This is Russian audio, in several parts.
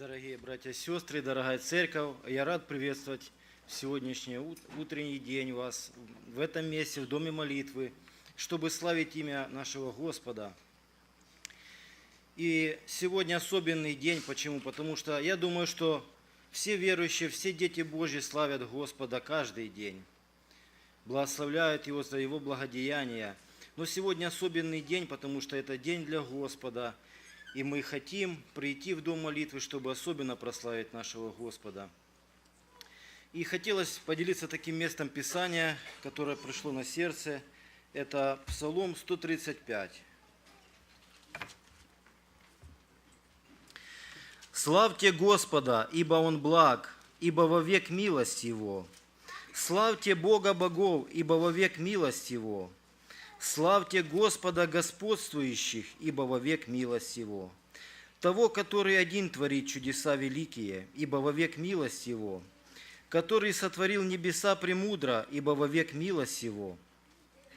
Дорогие братья и сестры, дорогая церковь, я рад приветствовать в сегодняшний ут- утренний день вас в этом месте, в Доме молитвы, чтобы славить имя нашего Господа. И сегодня особенный день. Почему? Потому что я думаю, что все верующие, все дети Божьи славят Господа каждый день. Благословляют Его за Его благодеяния. Но сегодня особенный день, потому что это день для Господа. И мы хотим прийти в Дом молитвы, чтобы особенно прославить нашего Господа. И хотелось поделиться таким местом Писания, которое пришло на сердце. Это Псалом 135. Славьте Господа, ибо Он благ, ибо вовек милость Его. Славьте Бога богов, ибо вовек милость Его. Славьте Господа господствующих, ибо вовек милость Его. Того, который один творит чудеса великие, ибо вовек милость Его. Который сотворил небеса премудро, ибо вовек милость Его.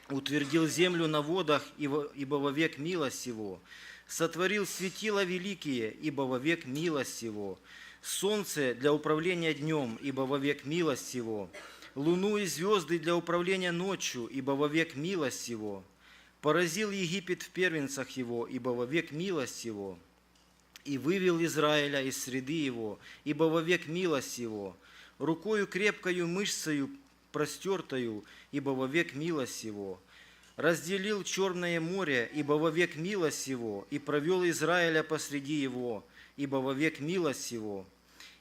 Утвердил землю на водах, ибо вовек милость Его. Сотворил светила великие, ибо вовек милость Его. Солнце для управления днем, ибо вовек милость Его. Луну и звезды для управления ночью, ибо вовек милость Его. Поразил Египет в первенцах Его, ибо вовек милость Его. И вывел Израиля из среды Его, ибо вовек милость Его. Рукою крепкою мышцею простертою, ибо вовек милость Его. Разделил Черное море, ибо вовек милость Его, и провел Израиля посреди его, ибо вовек милость Его.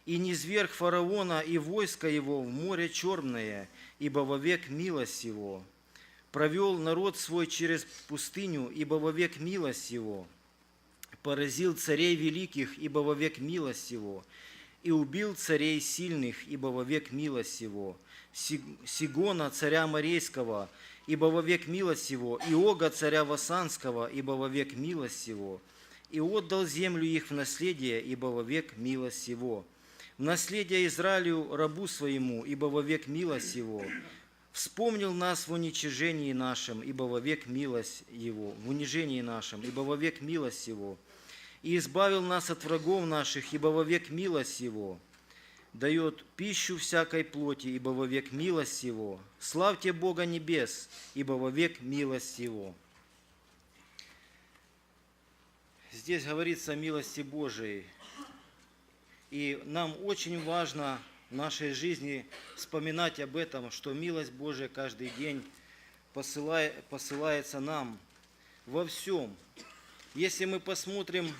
И низверг фараона и войско его в море черное, ибо вовек милость его. Провел народ свой через пустыню, ибо вовек милость его. Поразил царей великих, ибо вовек милость его. И убил царей сильных, ибо вовек милость его. Си- Сигона, царя Морейского, ибо вовек милость его. И Ога, царя Васанского, ибо вовек милость его. И отдал землю их в наследие, ибо вовек милость его в наследие Израилю рабу своему, ибо вовек милость его. Вспомнил нас в уничижении нашем, ибо вовек милость его, в унижении нашем, ибо вовек милость его. И избавил нас от врагов наших, ибо вовек милость его. Дает пищу всякой плоти, ибо вовек милость его. Славьте Бога небес, ибо вовек милость его. Здесь говорится о милости Божией. И нам очень важно в нашей жизни вспоминать об этом, что милость Божия каждый день посылается нам во всем. Если мы посмотрим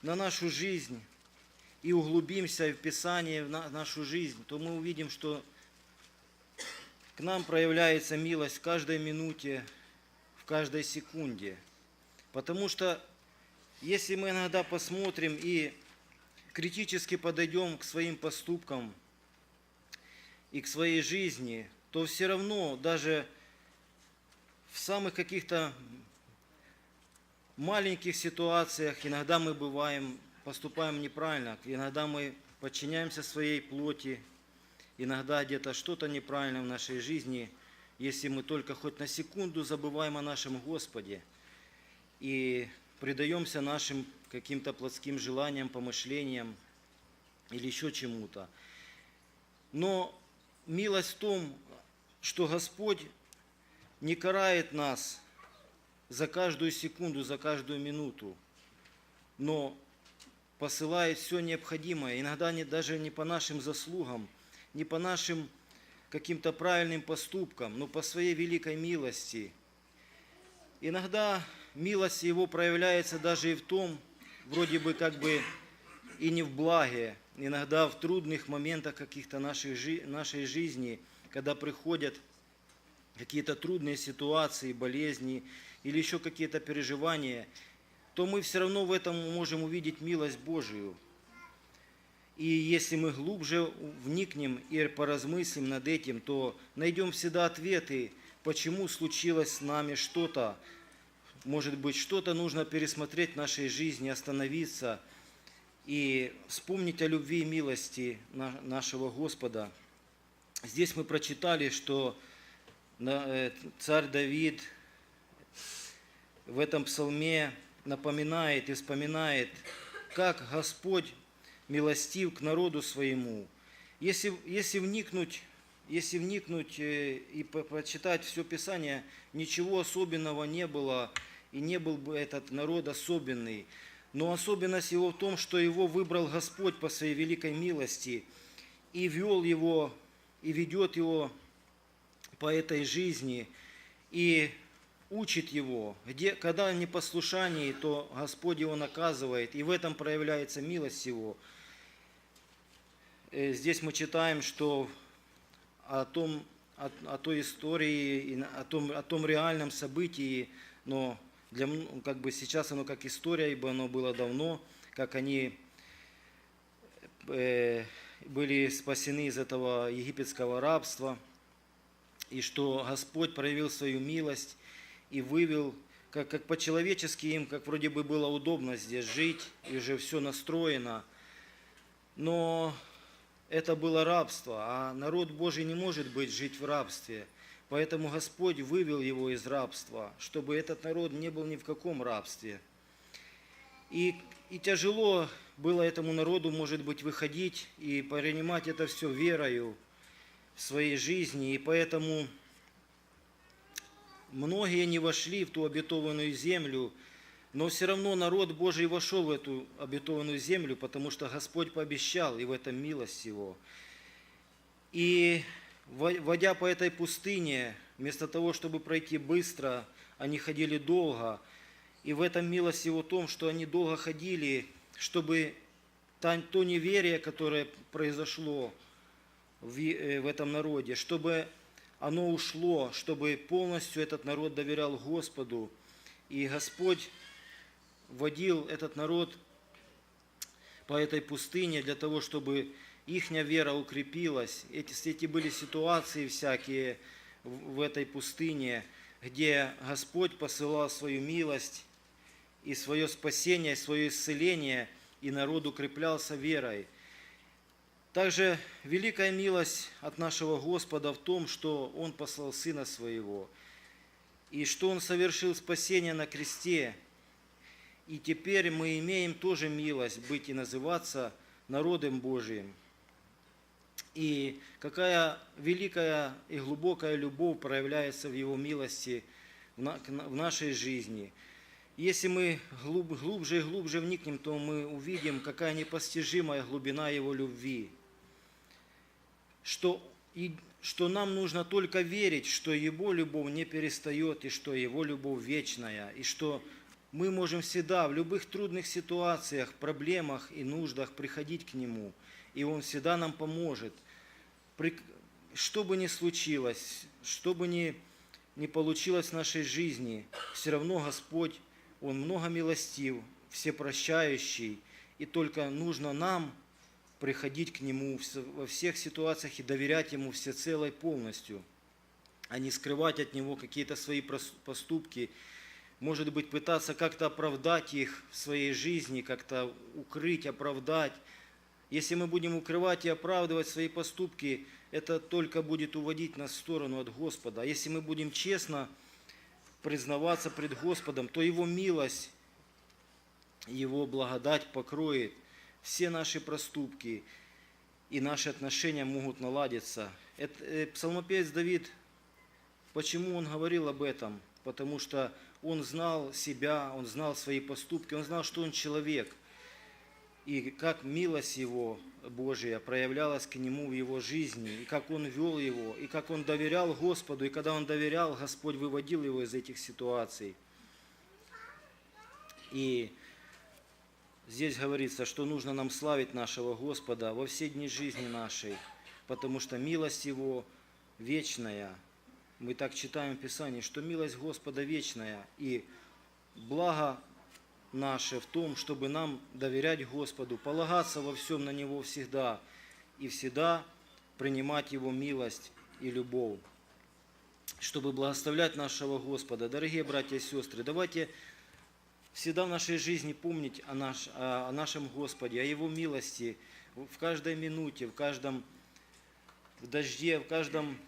на нашу жизнь и углубимся в Писание, в на- нашу жизнь, то мы увидим, что к нам проявляется милость в каждой минуте, в каждой секунде. Потому что если мы иногда посмотрим и критически подойдем к своим поступкам и к своей жизни, то все равно даже в самых каких-то маленьких ситуациях иногда мы бываем, поступаем неправильно, иногда мы подчиняемся своей плоти, иногда где-то что-то неправильно в нашей жизни, если мы только хоть на секунду забываем о нашем Господе и предаемся нашим каким-то плотским желаниям, помышлениям или еще чему-то. Но милость в том, что Господь не карает нас за каждую секунду, за каждую минуту, но посылает все необходимое, иногда не, даже не по нашим заслугам, не по нашим каким-то правильным поступкам, но по своей великой милости. Иногда милость Его проявляется даже и в том, вроде бы как бы и не в благе, иногда в трудных моментах каких-то жи- нашей жизни, когда приходят какие-то трудные ситуации, болезни или еще какие-то переживания, то мы все равно в этом можем увидеть милость Божию. И если мы глубже вникнем и поразмыслим над этим, то найдем всегда ответы, почему случилось с нами что-то. Может быть, что-то нужно пересмотреть в нашей жизни, остановиться и вспомнить о любви и милости на- нашего Господа. Здесь мы прочитали, что э, царь Давид в этом псалме напоминает и вспоминает, как Господь милостив к народу своему. Если, если вникнуть, если вникнуть э, и прочитать все Писание, ничего особенного не было, и не был бы этот народ особенный. Но особенность его в том, что его выбрал Господь по своей великой милости и вел его, и ведет его по этой жизни, и учит его. Где, когда он непослушании, то Господь его наказывает, и в этом проявляется милость его. Э, Здесь мы читаем, что о, том, о, о той истории, о том, о том реальном событии, но для, как бы сейчас оно как история, ибо оно было давно, как они э, были спасены из этого египетского рабства, и что Господь проявил свою милость и вывел, как, как по-человечески им, как вроде бы было удобно здесь жить, и уже все настроено, но это было рабство, а народ Божий не может быть жить в рабстве. Поэтому Господь вывел его из рабства, чтобы этот народ не был ни в каком рабстве. И, и тяжело было этому народу, может быть, выходить и принимать это все верою в своей жизни. И поэтому многие не вошли в ту обетованную землю, но все равно народ Божий вошел в эту обетованную землю, потому что Господь пообещал, и в этом милость Его. И во- водя по этой пустыне, вместо того, чтобы пройти быстро, они ходили долго. И в этом милость Его в том, что они долго ходили, чтобы то неверие, которое произошло э, в этом народе, чтобы оно ушло, чтобы полностью этот народ доверял Господу. И Господь водил этот народ по этой пустыне для того, чтобы их вера укрепилась. Эти, эти были ситуации всякие в, этой пустыне, где Господь посылал свою милость и свое спасение, свое исцеление, и народ укреплялся верой. Также великая милость от нашего Господа в том, что Он послал Сына Своего, и что Он совершил спасение на кресте. И теперь мы имеем тоже милость быть и называться народом Божиим. И какая великая и глубокая любовь проявляется в Его милости в нашей жизни. Если мы глуб- глубже и глубже вникнем, то мы увидим, какая непостижимая глубина Его любви. Что, и, что нам нужно только верить, что Его любовь не перестает, и что Его любовь вечная, и что мы можем всегда в любых трудных ситуациях, проблемах и нуждах приходить к Нему, и Он всегда нам поможет. При- Что бы ни случилось, что бы ни, ни получилось в нашей жизни, все равно Господь, Он много милостив, всепрощающий, и только нужно нам приходить к Нему во всех ситуациях и доверять Ему всецело и полностью, а не скрывать от Него какие-то свои поступки, может быть, пытаться как-то оправдать их в своей жизни, как-то укрыть, оправдать. Если мы будем укрывать и оправдывать свои поступки, это только будет уводить нас в сторону от Господа. А если мы будем честно признаваться пред Господом, то Его милость, Его благодать покроет все наши проступки, и наши отношения могут наладиться. Это, э, псалмопевец Давид, почему он говорил об этом? Потому что он знал себя, он знал свои поступки, он знал, что он человек. И как милость его Божия проявлялась к нему в его жизни, и как он вел его, и как он доверял Господу, и когда он доверял, Господь выводил его из этих ситуаций. И здесь говорится, что нужно нам славить нашего Господа во все дни жизни нашей, потому что милость Его вечная. Мы так читаем в Писании, что милость Господа вечная, и благо наше в том, чтобы нам доверять Господу, полагаться во всем на Него всегда, и всегда принимать Его милость и любовь чтобы благословлять нашего Господа. Дорогие братья и сестры, давайте всегда в нашей жизни помнить о, наш, о нашем Господе, о Его милости в каждой минуте, в каждом в дожде, в каждом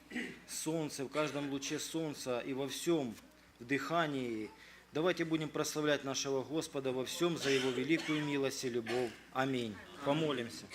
солнце, в каждом луче солнца и во всем, в дыхании, Давайте будем прославлять нашего Господа во всем за Его великую милость и любовь. Аминь. Помолимся.